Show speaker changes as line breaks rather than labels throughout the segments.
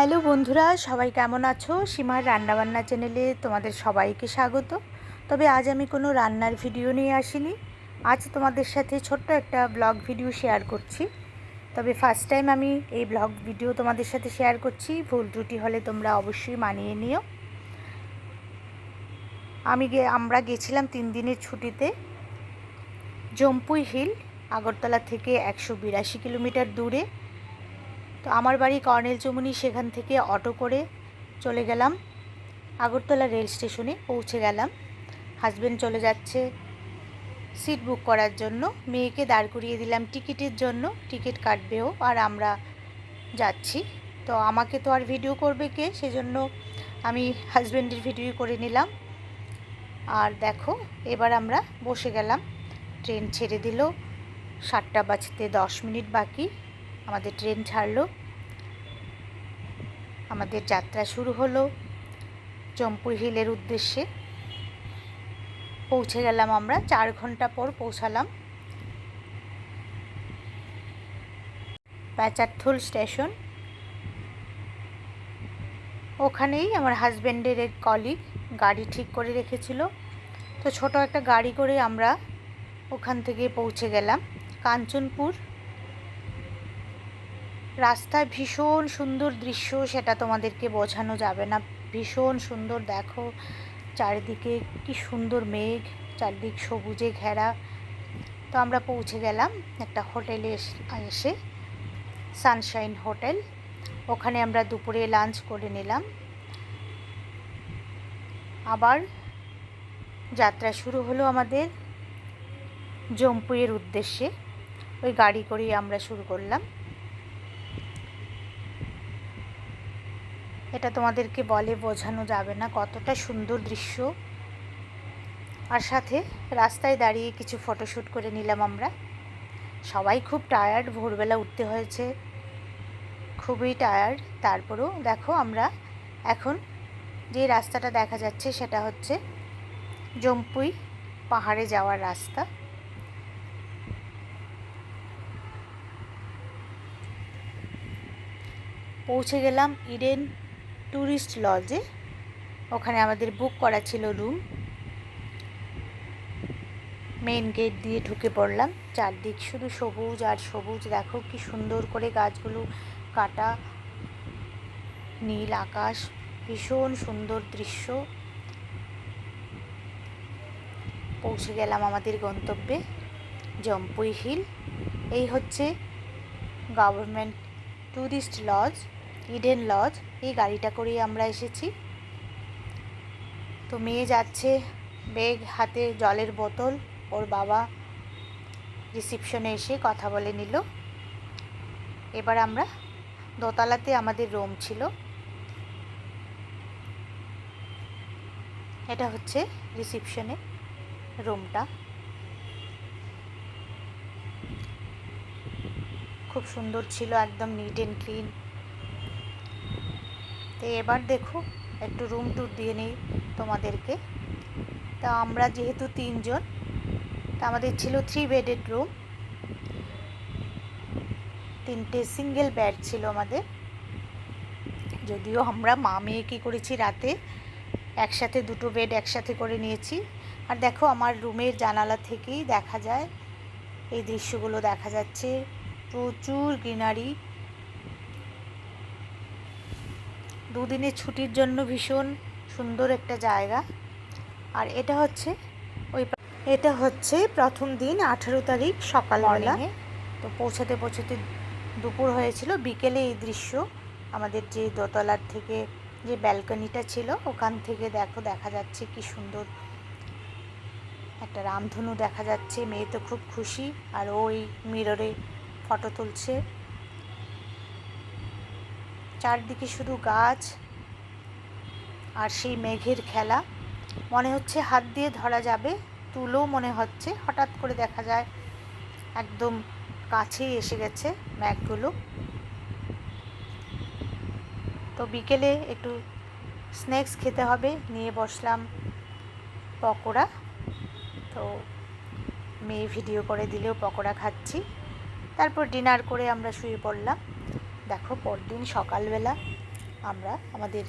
Hello বন্ধুরা, সবাই কেমন আছো? সীমার রান্নাবান্না চ্যানেলে তোমাদের সবাইকে স্বাগত। তবে আজ আমি কোনো রান্নার ভিডিও নিয়ে আসিনি। আজ তোমাদের সাথে ছোট্ট একটা ব্লগ ভিডিও শেয়ার করছি। তবে ফার্স্ট টাইম আমি এই ব্লগ ভিডিও তোমাদের সাথে শেয়ার করছি। ভুল ত্রুটি হলে তোমরা অবশ্যই মানিয়ে নিও। আমি গে, আমরা গেছিলাম তিন দিনের ছুটিতে জম্পুই হিল, আগরতলা থেকে একশো বিরাশি কিলোমিটার দূরে। তো আমার বাড়ি কর্নেল চমুনি সেখান থেকে অটো করে চলে গেলাম। আগরতলা রেল স্টেশনে পৌঁছে গেলাম। হাজব্যান্ড চলে যাচ্ছে সিট বুক করার জন্য। মেয়েকে দাঁড় করিয়ে দিলাম টিকিটের জন্য। টিকিট কাটবেও আর আমরা যাচ্ছি। তো আমাকে তো আর ভিডিও করবে কে? সেজন্য আমি হাজব্যান্ডের ভিডিও করে নিলাম। আর দেখো, এবার আমরা বসে গেলাম। ট্রেন ছেড়ে দিল। সাতটা বাজতে দশ মিনিট বাকি। আমাদের ট্রেন ছাড়লো। আমাদের যাত্রা শুরু হলো চম্পুই হিলের উদ্দেশ্যে। পৌঁছে গেলাম আমরা, চার ঘণ্টা পর পৌঁছালাম। প্যাচারথুল স্টেশন। ওখানেই আমার হাজব্যান্ডের এক কলিগ গাড়ি ঠিক করে রেখেছিল। তো ছোট একটা গাড়ি করে আমরা ওখান থেকে পৌঁছে গেলাম। কাঞ্চনপুর রাস্তায় ভীষণ সুন্দর দৃশ্য সেটা তোমাদেরকে বোঝানো যাবে না। ভীষণ সুন্দর, দেখো। চারিদিকে কি সুন্দর মেঘ, চারদিক সবুজে ঘেরা। তো আমরা পৌঁছে গেলাম একটা হোটেলে এসে সানশাইন হোটেল। ওখানে আমরা দুপুরে লাঞ্চ করে নিলাম। আবার যাত্রা শুরু হলো আমাদের জম্পুইয়ের উদ্দেশ্যে। ওই গাড়ি করেই আমরা শুরু করলাম। এটা তোমাদেরকে বলে বোঝানো যাবে না কতটা সুন্দর দৃশ্য। আর সাথে রাস্তায় দাঁড়িয়ে কিছু ফটোশ্যুট করে নিলাম আমরা। সবাই খুব টায়ার্ড ভোরবেলা উঠতে হয়েছে। খুবই টায়ার্ড তারপরেও দেখো আমরা এখন যে রাস্তাটা দেখা যাচ্ছে সেটা হচ্ছে জম্পুই পাহাড়ে যাওয়ার রাস্তা। পৌঁছে গেলাম ইডেন ট্যুরিস্ট লজে। ওখানে আমাদের বুক করা ছিল রুম। মেন গেট দিয়ে ঢুকে পড়লাম। চারদিক শুধু সবুজ আর সবুজ। দেখো কি সুন্দর করে গাছগুলো কাটা। নীল আকাশ। ভীষণ সুন্দর দৃশ্য। পৌঁছে গেলাম আমাদের গন্তব্যে জম্পুই হিল। এই হচ্ছে government tourist lodge Eden lodge এই গাড়িটা করেই আমরা এসেছি। তো মেয়ে যাচ্ছে বেগ হাতে জলের বোতল, ওর বাবা রিসিপশনে এসে কথা বলে নিল। এবার আমরা দোতলাতে আমাদের রুম ছিল। এটা হচ্ছে রিসিপশনে রুমটা। খুব সুন্দর ছিল, একদম নিট অ্যান্ড ক্লিন তো এবার দেখো, একটু রুম ট্যুর দিয়ে নিই তোমাদেরকে। তা আমরা যেহেতু তিনজন, তা আমাদের ছিল থ্রি বেডেড রুম তিনটে সিঙ্গেল বেড ছিল আমাদের। যদিও আমরা মা মেয়ে কী করেছি রাতে, একসাথে দুটো বেড একসাথে করে নিয়েছি। আর দেখো, আমার রুমের জানালা থেকেই দেখা যায়, এই দৃশ্যগুলো দেখা যাচ্ছে। প্রচুর গ্রিনারি দুদিনের ছুটির জন্য ভীষণ সুন্দর একটা জায়গা। আর এটা হচ্ছে ওই এটা হচ্ছে প্রথম দিন আঠেরো তারিখ সকালবেলা। তো পৌঁছাতে পৌঁছাতে দুপুর হয়েছিল। বিকেলে এই দৃশ্য আমাদের যে দোতলার থেকে যে ব্যালকনিটা ছিল ওখান থেকে দেখো দেখা যাচ্ছে কি সুন্দর একটা রামধনু দেখা যাচ্ছে। মেয়ে তো খুব খুশি। আর ওই মিররে ফটো তুলছে। চারদিকে শুধু গাছ আর সেই মেঘের খেলা। মনে হচ্ছে হাত দিয়ে ধরা যাবে তুলো মনে হচ্ছে। হঠাৎ করে দেখা যায় একদম কাছেই এসে গেছে ম্যাগগুলো তো বিকেলে একটু স্ন্যাক্স খেতে হবে, নিয়ে বসলাম পকোড়া। তো মেয়ে ভিডিও করে দিলেও পকোড়া খাচ্ছি। তারপর ডিনার করে আমরা শুয়ে পড়লাম। দেখো, পরদিন সকালবেলা আমরা আমাদের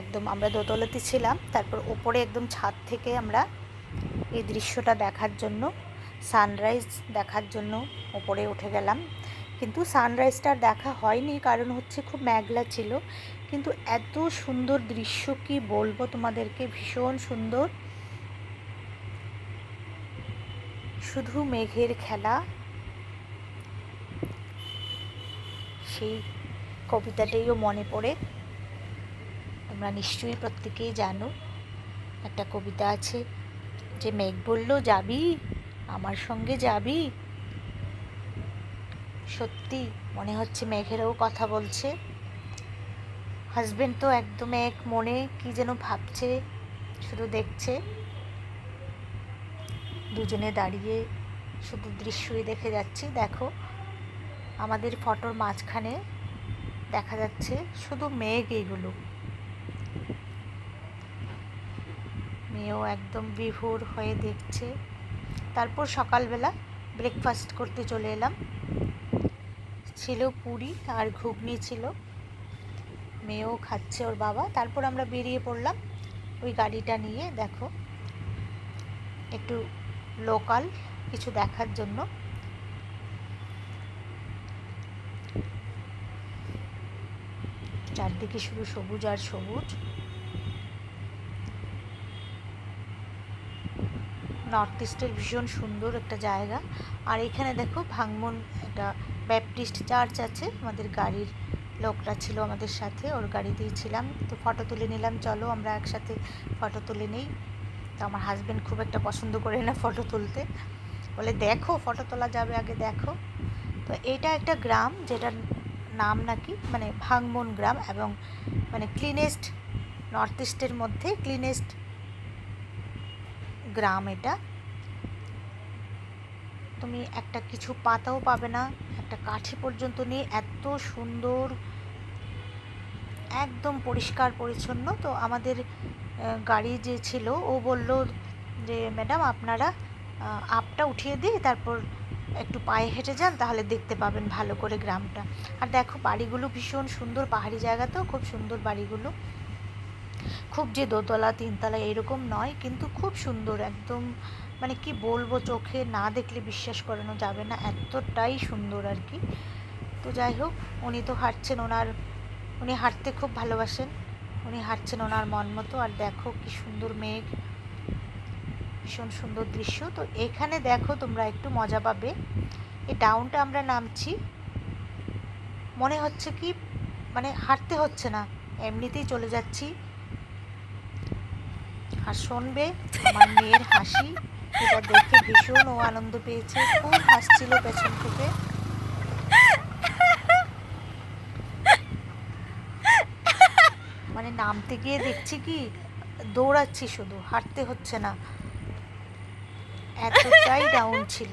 একদম আমরা দোতলাতে ছিলাম, তারপর ওপরে একদম ছাদ থেকে আমরা এই দৃশ্যটা দেখার জন্য সানরাইজ দেখার জন্য ওপরে উঠে গেলাম। কিন্তু সানরাইজটা দেখা হয়নি, কারণ হচ্ছে খুব মেঘলা ছিল। কিন্তু এত সুন্দর দৃশ্য, কি বলব তোমাদেরকে? ভীষণ সুন্দর। শুধু মেঘের খেলা সেই কবিতাটাইও মনে পড়ে। তোমরা নিশ্চয়ই প্রত্যেকেই জানো, একটা কবিতা আছে যে মেঘ বলল, যাবি? আমার সঙ্গে যাবি? সত্যি মনে হচ্ছে মেঘেরও কথা বলছে। হাজবেন্ড তো একদম এক মনে কি যেন ভাবছে, শুধু দেখছে। দুজনে দাঁড়িয়ে শুধু দৃশ্যই দেখে যাচ্ছি। দেখো আমাদের ফটোর মাঝখানে দেখা যাচ্ছে শুধু মেঘ এইগুলো মেয়েও একদম বিভোর হয়ে দেখছে। তারপর সকালবেলা ব্রেকফাস্ট করতে চলে এলাম। ছিল পুরি আর ঘুগনি ছিল। মেয়েও খাচ্ছে ওর বাবা। তারপর আমরা বেরিয়ে পড়লাম ওই গাড়িটা নিয়ে, দেখো। একটু লোকাল কিছু দেখার জন্য। চারদিকে শুধু সবুজ আর সবুজ। নর্থ ইস্টের ভীষণ সুন্দর একটা জায়গা। আর এখানে দেখো ভাঙমন একটা ব্যাপটিস্ট চার্চ আছে। আমাদের গাড়ির লোকটা ছিল আমাদের সাথে, ওর গাড়িতেই ছিলাম। তো ফটো তুলে নিলাম, চলো আমরা একসাথে ফটো তুলে নিই। তো আমার হাজব্যান্ড খুব একটা পছন্দ করে না ফটো তুলতে। বলে, দেখো ফটো তোলা যাবে, আগে দেখো। তো এটা একটা গ্রাম যেটার নাম নাকি? মানে ভাঙমন গ্রাম এবং মানে ক্লিনেস্ট নর্থ ইস্টের মধ্যে ক্লিনেস্ট গ্রাম এটা। তুমি একটা কিছু পাতাও পাবে না, একটা কাঠি পর্যন্ত নেই, এত সুন্দর, একদম পরিষ্কার পরিচ্ছন্ন। তো আমাদের গাড়ি যে ছিল, ও বলল যে, ম্যাডাম, আপনারা আপটা উঠিয়ে দিই তারপর একটু পায়ে হেঁটে যান, তাহলে দেখতে পাবেন ভালো করে গ্রামটা। আর দেখো, বাড়িগুলো ভীষণ সুন্দর, পাহাড়ি জায়গা তো, খুব সুন্দর বাড়িগুলো। খুব যে দোতলা, তিনতলা এরকম নয়, কিন্তু খুব সুন্দর, একদম মানে কি বলব, চোখে না দেখলে বিশ্বাস করানো যাবে না, এতটাই সুন্দর আর কি। তো যাই হোক, উনি তো হাঁটছেন ওনার, উনি হাঁটতে খুব ভালোবাসেন, উনি হাঁটছেন ওনার মন মতো, আর দেখো কি সুন্দর মেঘ। ভীষণ সুন্দর দৃশ্য। তো এখানে দেখো তোমরা একটু মজা পাবে। এই ডাউনটা আমরা নামছি। মনে হচ্ছে কি মানে হাঁটতে হচ্ছে না। এমনিতেই চলে যাচ্ছি। আর শুনবে আমার মেয়ের হাসি। এটা দেখে ভীষণ ও আনন্দ পেয়েছে। খুব হাসছিল পেছন থেকে। মানে নামতে গিয়ে দেখছি কি, দৌড়াচ্ছি শুধু, হাঁটতে হচ্ছে না। এতটাই ডাউন ছিল।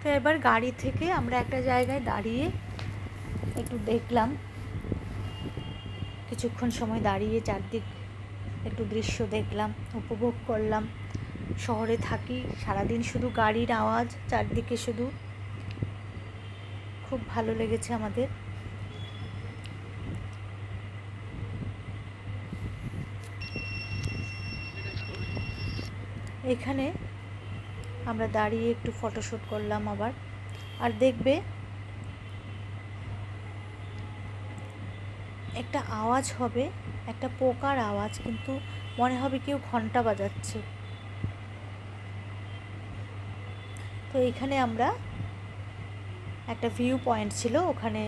তো এবার গাড়ি থেকে আমরা একটা জায়গায় দাঁড়িয়ে একটু দেখলাম। কিছুক্ষণ সময় দাঁড়িয়ে চারদিক একটু দৃশ্য দেখলাম, উপভোগ করলাম। শহরে থাকি, সারাদিন শুধু গাড়ির আওয়াজ, চারদিকে শুধু। খুব ভালো লেগেছে আমাদের। এখানে আমরা দাঁড়িয়ে একটু ফটোশ্যুট করলাম আবার। আর দেখবে, একটা আওয়াজ হবে, একটা পোকার আওয়াজ, কিন্তু মনে হবে কেউ ঘণ্টা বাজাচ্ছে। তো এখানে আমরা একটা ভিউ পয়েন্ট ছিল, ওখানে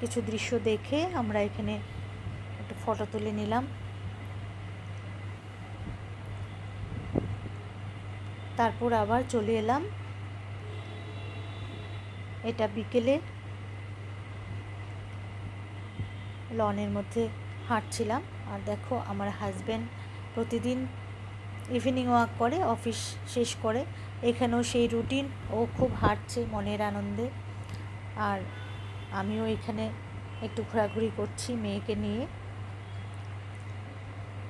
কিছু দৃশ্য দেখে আমরা এখানে একটা ফটো তুলে নিলাম। তারপর আবার চলে এলাম। এটা বিকেলে লনের মধ্যে হাঁটছিলাম। আর দেখো, আমার হাজব্যান্ড প্রতিদিন ইভিনিং ওয়াক করে অফিস শেষ করে। এখানেও সেই রুটিন ও খুব হাঁটছে মনের আনন্দে। আর আমিও এখানে একটু ঘোরাঘুরি করছি মেয়েকে নিয়ে।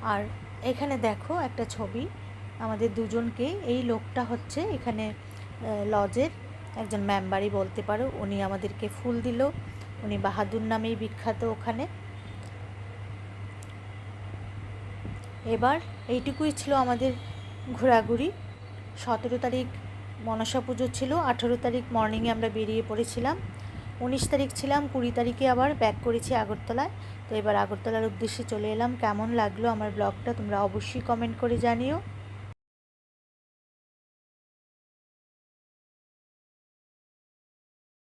আর এখানে দেখো একটা ছবি। আমাদের দুজনকে এই লোকটা হচ্ছে এখানে লজের একজন মেম্বারই বলতে পারো। উনি আমাদেরকে ফুল দিল। উনি বাহাদুর নামেই বিখ্যাত ওখানে। এবার এইটুকুই ছিল আমাদের ঘোরাঘুরি। সতেরো তারিখ মনসা পুজো ছিল। আঠেরো তারিখ মর্নিংয়ে আমরা বেরিয়ে পড়েছিলাম। উনিশ তারিখ ছিলাম, কুড়ি তারিখে আবার ব্যাক করেছি আগরতলায়। তো এবার আগরতলার উদ্দেশ্যে চলে এলাম। কেমন লাগল আমার ব্লগটা তোমরা অবশ্যই কমেন্ট করে জানিও।